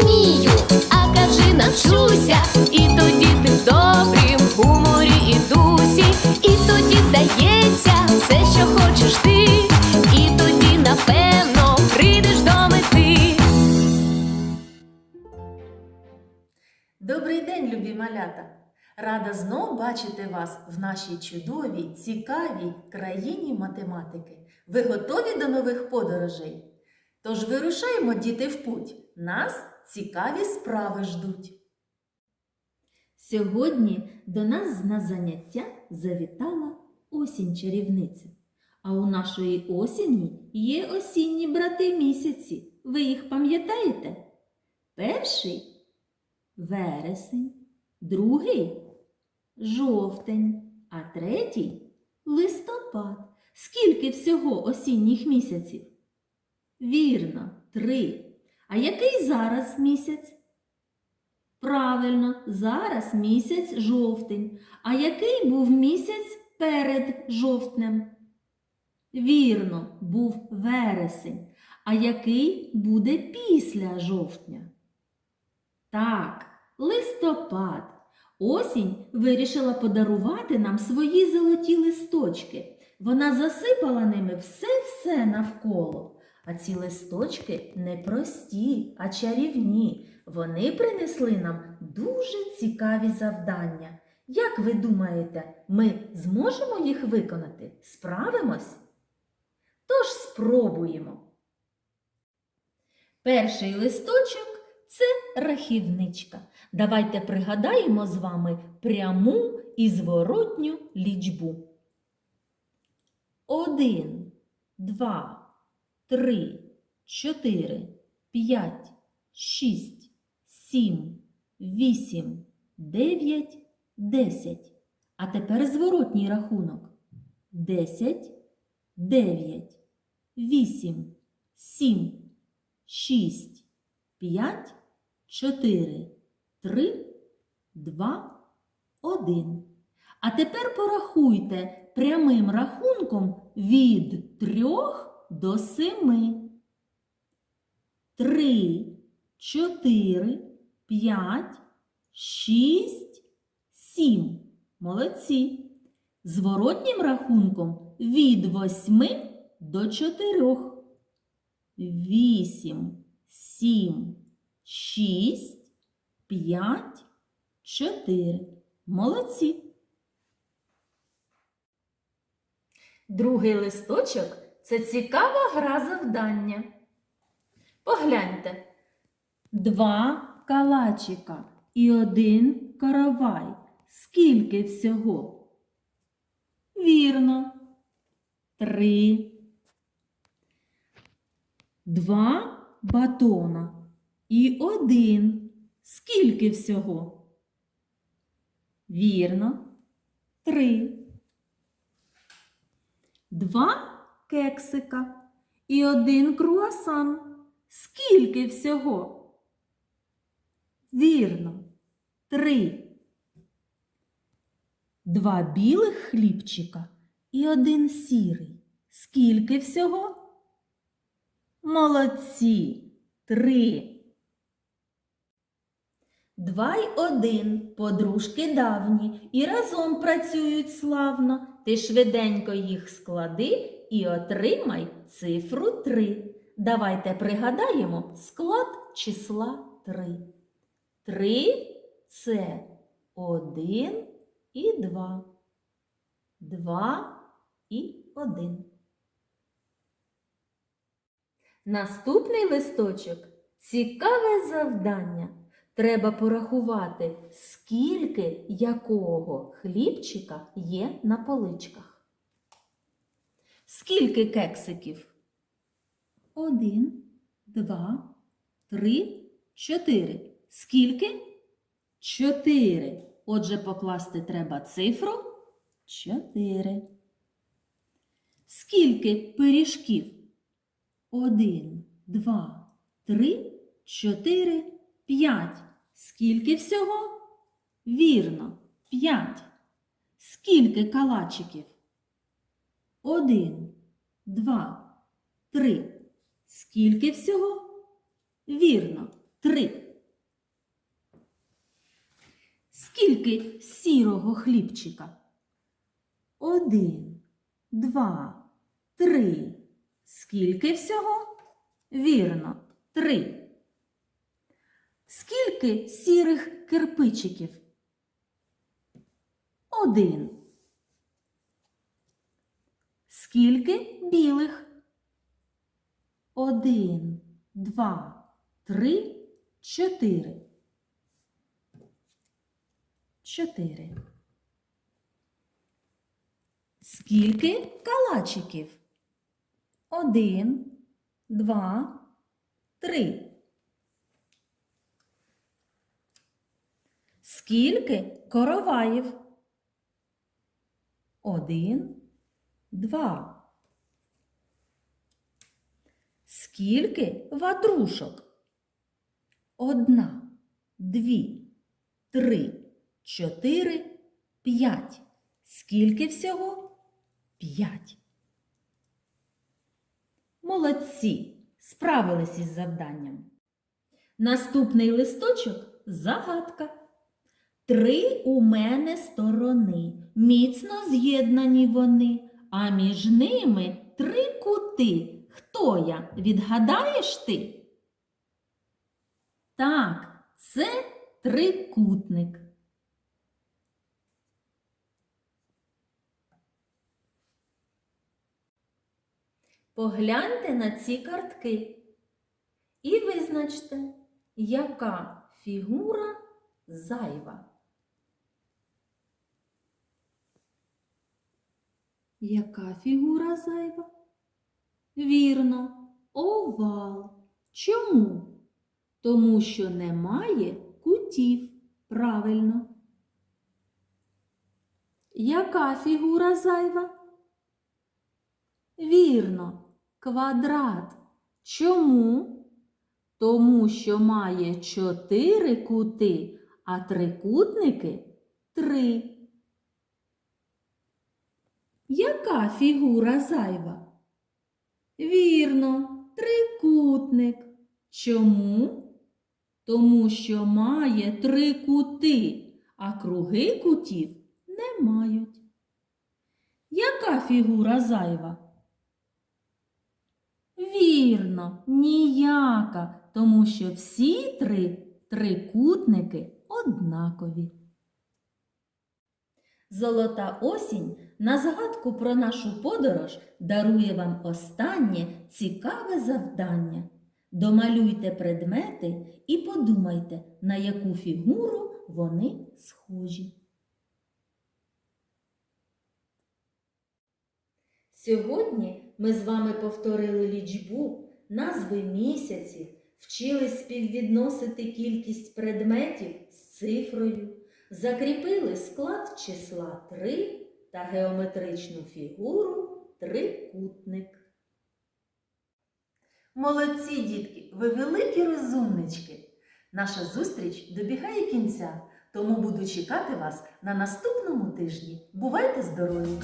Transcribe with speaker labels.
Speaker 1: вмію, а кажи навчуся. І тоді ти в добрім гуморі і дусі, і тоді вдається все, що хочеш ти, і тоді, напевно, прийдеш до мети.
Speaker 2: Добрий день, любі малята! Рада знов бачити вас в нашій чудовій, цікавій країні математики. Ви готові до нових подорожей? Тож вирушаємо, діти, в путь. Нас цікаві справи ждуть. Сьогодні до нас на заняття завітала осінь чарівниця. А у нашої осені є осінні брати місяці. Ви їх пам'ятаєте? Перший вересень, другий жовтень, а третій листопад. Скільки всього осінніх місяців? Вірно, три. А який зараз місяць? Правильно, зараз місяць жовтень. А який був місяць перед жовтнем? Вірно, був вересень. А який буде після жовтня? Так, листопад. Осінь вирішила подарувати нам свої золоті листочки. Вона засипала ними все-все навколо. А ці листочки не прості, а чарівні. Вони принесли нам дуже цікаві завдання. Як ви думаєте, ми зможемо їх виконати? Справимось? Тож спробуємо. Перший листочок це рахівничка. Давайте пригадаємо з вами пряму і зворотню лічбу. Один, два, три, чотири, п'ять, шість, сім, вісім, дев'ять, десять. А тепер зворотній рахунок. Десять, дев'ять, вісім, сім, шість, п'ять, чотири, три, два, один. А тепер порахуйте прямим рахунком від трьох до семи. Три, чотири, п'ять, шість, сім. Молодці. Зворотнім рахунком від восьми до чотирьох. Вісім, сім, шість, п'ять, чотири. Молодці. Другий листочок це цікава гра завдання. Погляньте. Два калачика і один каравай. Скільки всього? Вірно. Три. Два батона і один. Скільки всього? Вірно. Три. Два кексика і один круасан. Скільки всього? Вірно. Три. Два білих хлібчика і один сірий. Скільки всього? Молодці. Три. Два й один подружки давні і разом працюють славно. Ти швиденько їх склади і отримай цифру три. Давайте пригадаємо склад числа три. Три це один і два. Два і один. Наступний листочок цікаве завдання. Треба порахувати, скільки якого хлібчика є на поличках. Скільки кексиків? Один, два, три, чотири. Скільки? Чотири. Отже, покласти треба цифру чотири. Скільки пиріжків? Один, два, три, чотири, п'ять. Скільки всього? Вірно, п'ять. Скільки калачиків? Один, два, три. Скільки всього? Вірно, три. Скільки сірого хлібчика? Один, два, три. Скільки всього? Вірно, три. Скільки сірих кирпичиків? Один. Скільки білих? Один, два, три, чотири. Чотири. Скільки калачиків? Один, два, три. Скільки короваїв? Один, два. Скільки ватрушок? Одна, дві, три, чотири, п'ять. Скільки всього? П'ять. Молодці! Справились із завданням. Наступний листочок загадка. Три у мене сторони, міцно з'єднані вони, а між ними три кути. Хто я? Відгадаєш ти? Так, це трикутник. Погляньте на ці картки і визначте, яка фігура зайва. Яка фігура зайва? Вірно, овал. Чому? Тому що немає кутів. Правильно. Яка фігура зайва? Вірно, квадрат. Чому? Тому що має чотири кути, а трикутники три. Яка фігура зайва? Вірно, трикутник. Чому? Тому що має три кути, а круги кутів не мають. Яка фігура зайва? Вірно, ніяка, тому що всі три трикутники однакові. Золота осінь на згадку про нашу подорож дарує вам останнє цікаве завдання. Домалюйте предмети і подумайте, на яку фігуру вони схожі. Сьогодні ми з вами повторили лічбу, назви місяців, вчились співвідносити кількість предметів з цифрою, закріпили склад числа 3 та геометричну фігуру трикутник. Молодці, дітки, ви великі розумнички. Наша зустріч добігає кінця, тому буду чекати вас на наступному тижні. Бувайте здорові!